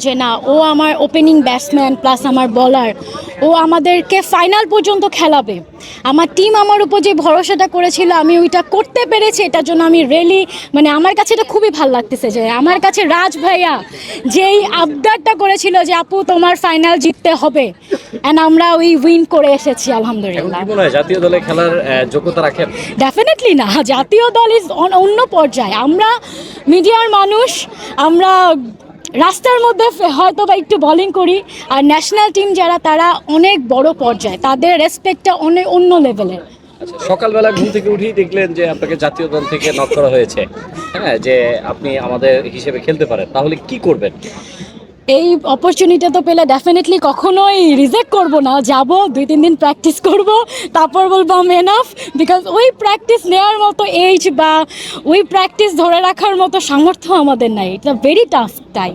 যে না ও আমার ওপেনিং ব্যাটসম্যান প্লাস আমার বলার ও আমাদেরকে ফাইনাল পর্যন্ত খেলাবে। আমার টিম আমার উপর যে ভরসাটা করেছিল আমি ওইটা করতে পেরেছি এটার জন্য আমি রিয়েলি মানে আমার কাছে এটা খুবই ভালো লাগতেছে যে আমার কাছে রাজ ভাইয়া যেই আবদারটা করেছিল যে আপু তোমার ফাইনাল জিততে হবে। অ্যান্ড আমরা ওই উইন করে এসেছি আলহামদুলিল্লাহ। জাতীয় দলে খেলার যোগ্যতা রাখেন? ডেফিনেটলি না জাতীয় দল ইজ অন্য পর্যায়ে। আমরা মিডিয়ার মানুষ আমরা রাস্তার মধ্যে হয়তো বা একটু বলিং করি আর ন্যাশনাল টিম যারা তারা অনেক বড় পর্যায়ে তাদের রেসপেক্টটা অনেক অন্য লেভেলের আচ্ছা, সকালবেলা ঘুম থেকে উঠেই দেখলেন যে আপনাকে জাতীয় দল থেকে নক করা হয়েছে। হ্যাঁ যে আপনি আমাদের হিসেবে খেলতে পারেন তাহলে কি করবেন? এই অপরচুনিটি তো পেলে ডেফিনেটলি কখনোই রিজেক্ট করব না। যাব, দুই, তিন দিন প্র্যাকটিস করব, তারপর বলব আমি এনাফ বিকজ ওই প্র্যাকটিস নেওয়ার মতো এজ বা ওই প্র্যাকটিস ধরে রাখার মতো সামর্থ্য আমাদের নাই। It's a very tough time